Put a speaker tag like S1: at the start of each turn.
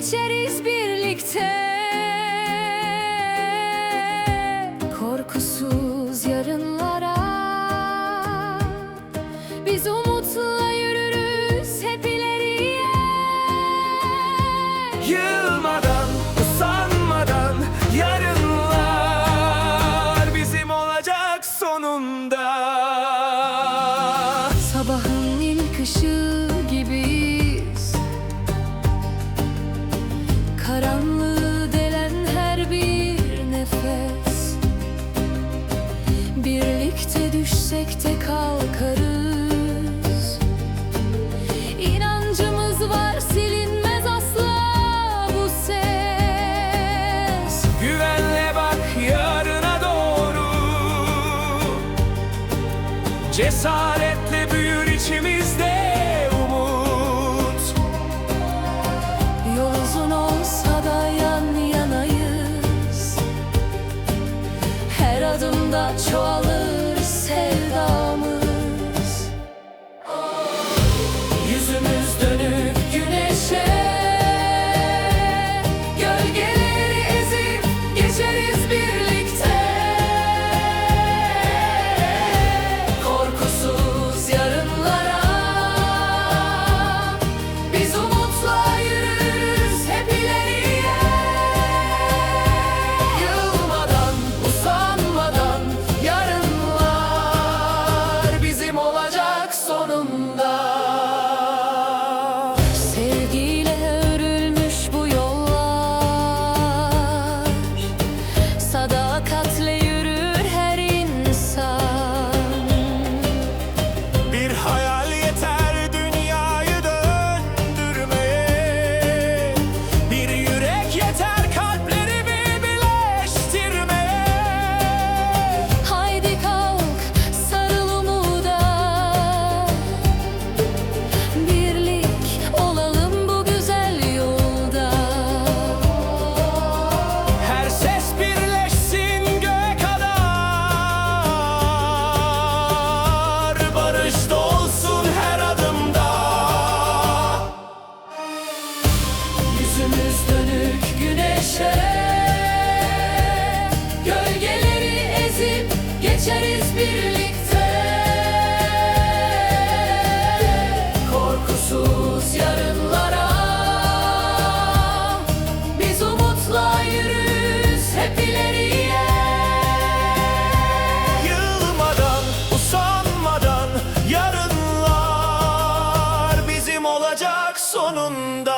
S1: geçeriz birlikte. Korkusuz yarınlara. Biz umutla yürürüz hep ileriye.
S2: Yılmadan, usanmadan yarınlar bizim olacak sonunda.
S1: Birlikte düşsek de kalkarız İnancımız var silinmez asla bu ses
S2: Güvenle bak yarına doğru. Cesaretle büyür içimizde umut.
S1: Yol uzun olsa da yan yanayız Her adımda çoğalır to the geçeriz birlikte. Korkusuz yarınlara. Biz umutla yürürüz hep ileriye.
S2: Yılmadan, usanmadan yarınlar bizim olacak sonunda